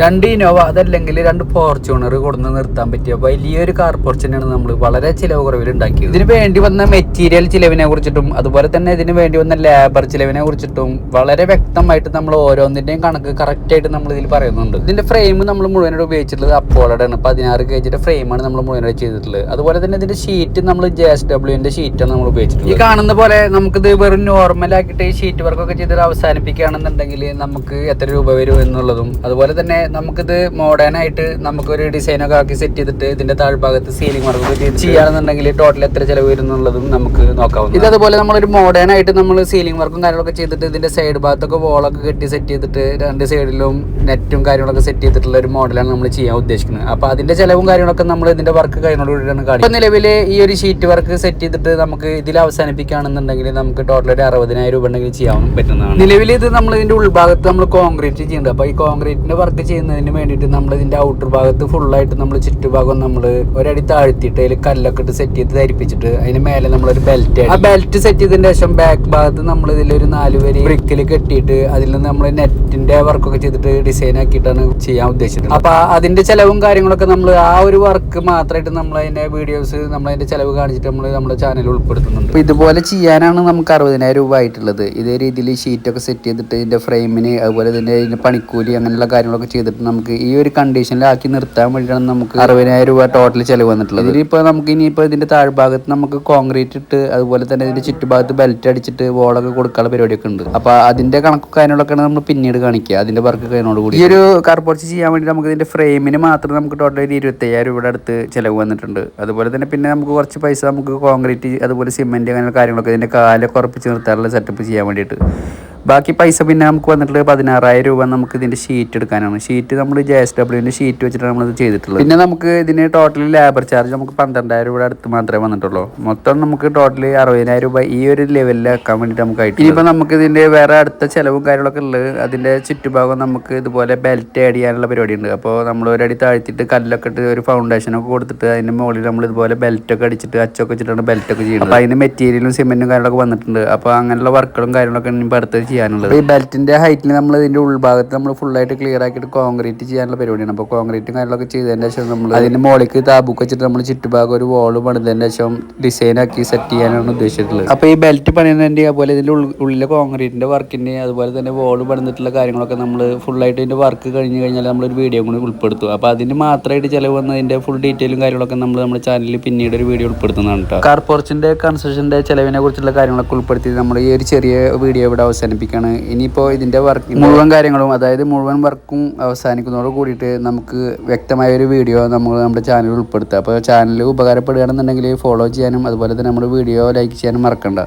രണ്ട് ഇനോവ അതല്ലെങ്കിൽ രണ്ട് ഫോർച്യൂണർ കൊടുന്ന് നിർത്താൻ പറ്റിയ വലിയൊരു കാർ പോർച്ച് നമ്മൾ വളരെ ചിലവ് കുറവിൽ ഉണ്ടാക്കിയത്. ഇതിന് വേണ്ടി വന്ന മെറ്റീരിയൽ ചിലവിനെ കുറിച്ചിട്ടും അതുപോലെ തന്നെ ഇതിന് വേണ്ടി വന്ന ലേബർ ചിലവിനെ കുറിച്ചിട്ടും വളരെ വ്യക്തമായിട്ട് നമ്മൾ ഓരോന്നിന്റെയും കണക്ക് കറക്റ്റായിട്ട് നമ്മൾ ഇതിൽ പറയുന്നുണ്ട്. ഇതിന്റെ ഫ്രെയിം നമ്മൾ മുഴുവനായിട്ട് ഉപയോഗിച്ചിട്ടുള്ളത് അപ്പോളോടെ ആണ്. പതിനാറ് കെ ജിയുടെ ഫ്രെയിമാണ് നമ്മൾ മുഴുവനായിട്ട് ചെയ്തിട്ടുള്ളത്. അതുപോലെ തന്നെ ഇതിന്റെ ഷീറ്റ് നമ്മൾ ജെ എസ് ഡബ്ല്യുവിന്റെ ഷീറ്റാണ് നമ്മൾ ഉപയോഗിച്ചിട്ടുള്ളത്. ഈ കാണുന്ന പോലെ നമുക്കിത് വെറും നോർമൽ ആക്കിയിട്ട് ഈ ഷീറ്റ് വർക്കൊക്കെ ചെയ്തിട്ട് അവസാനിപ്പിക്കുകയാണെന്നുണ്ടെങ്കിൽ നമുക്ക് എത്ര രൂപ വരും എന്നുള്ളതും അതുപോലെ തന്നെ നമുക്കിത് മോഡേൺ ആയിട്ട് നമുക്കൊരു ഡിസൈൻ ഒക്കെ ആക്കി സെറ്റ് ചെയ്തിട്ട് ഇതിന്റെ താഴ്ഭാഗത്ത് സീലിംഗ് വർക്ക് ചെയ്യാണെന്നുണ്ടെങ്കിൽ ടോട്ടൽ എത്ര ചെലവ് വരും എന്നുള്ളതും നമുക്ക് നോക്കാവുന്ന ഇത് അതുപോലെ നമ്മളൊരു മോഡേൺ ആയിട്ട് നമ്മൾ സീലിംഗ് വർക്കും കാര്യങ്ങളൊക്കെ ചെയ്തിട്ട് ഇതിന്റെ സൈഡ് ഭാഗത്തൊക്കെ വോളൊക്കെ കെട്ടി സെറ്റ് ചെയ്തിട്ട് രണ്ട് സൈഡിലും നെറ്റും കാര്യങ്ങളൊക്കെ സെറ്റ് ചെയ്തിട്ടുള്ള ഒരു മോഡലാണ് നമ്മൾ ചെയ്യാൻ ഉദ്ദേശിക്കുന്നത്. അപ്പൊ അതിന്റെ ചെലവും കാര്യങ്ങളൊക്കെ നമ്മൾ ഇതിന്റെ വർക്ക് കാര്യങ്ങളോടുകൂടിയാണ് കാണിക്കുന്നത്. ഇപ്പൊ നിലവിൽ ഈ ഒരു ഷീറ്റ് വർക്ക് സെറ്റ് ചെയ്തിട്ട് നമുക്ക് ഇതിൽ അവസാനിപ്പിക്കുകയാണെന്നുണ്ടെങ്കിൽ നമുക്ക് ടോട്ടൽ ഒരു അറുപതിനായിരം രൂപ ഉണ്ടെങ്കിൽ ചെയ്യാൻ പറ്റുന്നതാണ്. നിലവിൽ ഇത് നമ്മൾ ഇതിന്റെ ഉൾഭാഗത്ത് നമ്മൾ കോൺക്രീറ്റ് ചെയ്യുന്നുണ്ട് അപ്പൊ ഈ കോൺക്രീറ്റിന്റെ വർക്ക് ചെയ്യുന്നതിന് വേണ്ടിയിട്ട് നമ്മൾ ഇതിന്റെ ഔട്ടർ ഭാഗത്ത് ഫുള്ളായിട്ട് നമ്മൾ ചുറ്റുഭാഗം നമ്മൾ ഒരടി താഴ്ത്തിയിട്ട് അതിൽ കല്ലൊക്കെ ഇട്ട് സെറ്റ് ചെയ്ത് ധരിപ്പിച്ചിട്ട് അതിന് മേലെ നമ്മളൊരു ബെൽറ്റ് ആ ബെൽറ്റ് സെറ്റ് ചെയ്തതിന് ശേഷം ബാക്ക് ഭാഗത്ത് നമ്മൾ ഇതിലൊരു നാല് വരി ബ്രിക്കിൽ കെട്ടിയിട്ട് അതിൽ നിന്ന് നമ്മൾ നെറ്റിന്റെ വർക്കൊക്കെ ചെയ്തിട്ട് ഡിസൈൻ ആക്കിയിട്ടാണ് ചെയ്യാൻ ഉദ്ദേശിച്ചത് അപ്പോൾ അതിന്റെ ചിലവും കാര്യങ്ങളൊക്കെ നമ്മൾ ആ ഒരു വർക്ക് മാത്രമായിട്ട് നമ്മൾ അതിന്റെ വീഡിയോസ് നമ്മൾ അതിന്റെ ചിലവ് കാണിച്ചിട്ട് നമ്മൾ നമ്മുടെ ചാനൽ ഉൾപ്പെടുത്തുന്നുണ്ട്. അപ്പോൾ ഇതുപോലെ ചെയ്യാനാണ് നമുക്ക് അറുപതിനായിരം രൂപ ആയിട്ടുള്ളത്. ഇതേ രീതിയിൽ ഷീറ്റൊക്കെ സെറ്റ് ചെയ്തിട്ട് ഇതിന്റെ ഫ്രെയിമിന് അതുപോലെ തന്നെ ഇതിന്റെ പണിക്കൂലി അങ്ങനെയുള്ള കാര്യങ്ങളൊക്കെ ചെയ്തിട്ട് നമുക്ക് ഈ ഒരു കണ്ടീഷനിലാക്കി നിർത്താൻ വേണ്ടിയിട്ടാണ് നമുക്ക് അറുപതിനായിരം രൂപ ടോട്ടൽ ചിലവ് വന്നിട്ടുള്ളത്. ഇതിലിപ്പോൾ നമുക്ക് ഇനിയിപ്പോൾ ഇതിന്റെ താഴ്ഭാഗത്ത് നമുക്ക് കോൺക്രീറ്റ് ഇട്ട് അതുപോലെ തന്നെ ഇതിന്റെ ചുറ്റുഭാഗത്ത് ബെൽറ്റ് അടിച്ചിട്ട് വോളൊക്കെ കൊടുക്കാനുള്ള പരിപാടിയൊക്കെ ഉണ്ട്. അപ്പോൾ അതിന്റെ കണക്കും കാര്യങ്ങളൊക്കെയാണ് നമ്മൾ പിന്നീട് കാണിക്കുക. അതിന്റെ വർക്ക് കഴിഞ്ഞോട് കൂടി. ഈ ഒരു കാർ പോർച്ച് ചെയ്യാൻ വേണ്ടി നമുക്ക് ഇതിന്റെ ഫ്രെയിമിന് മാത്രം നമുക്ക് ടോട്ടൽ ഒരു ഇരുപത്തയ്യായിരം രൂപയുടെ അടുത്ത് ചിലവ് വന്നിട്ടുണ്ട്. അതുപോലെ തന്നെ പിന്നെ നമുക്ക് കുറച്ച് പൈസ നമുക്ക് കോൺക്രീറ്റ് അതുപോലെ സിമെന്റ് അങ്ങനെ കാര്യങ്ങളൊക്കെ ഇതിന്റെ കാലൊക്കെ ഉറപ്പിച്ച് നിർത്താനുള്ള സെറ്റപ്പ് ചെയ്യാൻ വേണ്ടിയിട്ട്. ബാക്കി പൈസ പിന്നെ നമുക്ക് വന്നിട്ടുള്ളത് പതിനാറായിരം രൂപ നമുക്ക് ഇതിന്റെ ഷീറ്റ് എടുക്കാനാണ്. ഷീറ്റ് നമ്മൾ ജെ എസ് ഡബ്ല്യുവിന്റെ ഷീറ്റ് വെച്ചിട്ടാണ് നമ്മൾ ചെയ്തിട്ടുള്ളത്. പിന്നെ നമുക്ക് ഇതിന് ടോട്ടൽ ലേബർ ചാർജ് നമുക്ക് പന്ത്രണ്ടായിരം രൂപ അടുത്ത് മാത്രമേ വന്നിട്ടുള്ളൂ. മൊത്തം നമുക്ക് ടോട്ടൽ അറുപതിനായിരം രൂപ ഈ ഒരു ലെവലിൽ ആക്കാൻ വേണ്ടിയിട്ട് നമുക്ക് ആയിട്ട് ഇനിയിപ്പോൾ നമുക്ക് ഇതിന്റെ വേറെ അടുത്ത ചെലവും കാര്യങ്ങളൊക്കെ ഉള്ളത് അതിന്റെ ചുറ്റുഭാഗം നമുക്ക് ഇതുപോലെ ബെൽറ്റ് ആഡ് ചെയ്യാനുള്ള പരിപാടി ഉണ്ട്. അപ്പോൾ നമ്മൾ ഒരടി താഴ്ത്തിയിട്ട് കല്ലൊക്കെ ഇട്ട് ഒരു ഫൗണ്ടേഷൻ ഒക്കെ കൊടുത്തിട്ട് അതിന്റെ മുകളിൽ നമ്മൾ ഇതുപോലെ ബെൽറ്റ് ഒക്കെ അടിച്ചിട്ട് അച്ചൊക്കെ വെച്ചിട്ടാണ് ബെൽറ്റ് ഒക്കെ ചെയ്യുന്നത്. അപ്പോൾ അതിന് മെറ്റീരിയലും സിമെന്റും കാര്യങ്ങളൊക്കെ വന്നിട്ടുണ്ട്. അപ്പോൾ അങ്ങനെയുള്ള വർക്കുകളും കാര്യങ്ങളൊക്കെ ഇനി അടുത്ത് ചെയ്യാനുള്ളത്. ഈ ബെൽറ്റിന്റെ ഹൈറ്റിൽ നമ്മൾ ഇതിന്റെ ഉൾഭാഗത്ത് നമ്മൾ ഫുൾ ആയിട്ട് ക്ലിയർ ആക്കിയിട്ട് കോൺക്രീറ്റ് ചെയ്യാനുള്ള പരിപാടിയാണ്. അപ്പോൾ കോൺക്രീറ്റും കാര്യങ്ങളൊക്കെ ചെയ്തതിന് ശേഷം നമ്മൾ അതിന്റെ മോളിക്ക് താബുക്ക് വെച്ചിട്ട് നമ്മൾ ചുറ്റുഭാഗം ഒരു വോൾ പണിതതിന് ശേഷം ഡിസൈൻ ആക്കി സെറ്റ് ചെയ്യാനാണ് ഉദ്ദേശിച്ചിട്ടുള്ളത്. അപ്പോൾ ഈ ബെൽറ്റ് പണിയുന്നതിന്റെ അതുപോലെ ഇതിന്റെ ഉള്ളിലെ കോൺക്രീറ്റിന്റെ വർക്കിന്റെ അതുപോലെ തന്നെ വോൾ പണിതിട്ടുള്ള കാര്യങ്ങളൊക്കെ നമ്മൾ ഫുൾ ആയിട്ട് ഇതിന്റെ വർക്ക് കഴിഞ്ഞ് കഴിഞ്ഞാൽ നമ്മളൊരു വീഡിയോ കൂടി ഉൾപ്പെടുത്തും. അപ്പോൾ അതിന് മാത്രമായിട്ട് ചിലവ് വന്നതിന്റെ ഫുൾ ഡീറ്റെയിലും കാര്യങ്ങളൊക്കെ നമ്മൾ നമ്മുടെ ചാനലിൽ പിന്നീട് ഒരു വീഡിയോ ഉൾപ്പെടുത്തുന്നതാണ് കേട്ടോ കാർ പോർച്ചിന്റെ കൺസ്ട്രക്ഷന്റെ ചെലവിനെ കുറിച്ചുള്ള കാര്യങ്ങളൊക്കെ ഉൾപ്പെടുത്തി നമ്മൾ ഈ ഒരു ചെറിയ വീഡിയോ ഇവിടെ അവസാനിപ്പിക്കുകയാണ് ഇനിയിപ്പോൾ ഇതിന്റെ വർക്ക് മുഴുവൻ കാര്യങ്ങളും അതായത് മുഴുവൻ വർക്കും അവസാനിക്കുന്നതോട് കൂടിയിട്ട് നമുക്ക് വ്യക്തമായ ഒരു വീഡിയോ നമ്മൾ നമ്മുടെ ചാനലിൽ ഉൾപ്പെടുത്തുക അപ്പോൾ ചാനൽ ഉപകാരപ്പെടുകയാണെന്നുണ്ടെങ്കിൽ ഫോളോ ചെയ്യാനും അതുപോലെ തന്നെ നമ്മുടെ വീഡിയോ ലൈക്ക് ചെയ്യാനും മറക്കണ്ട.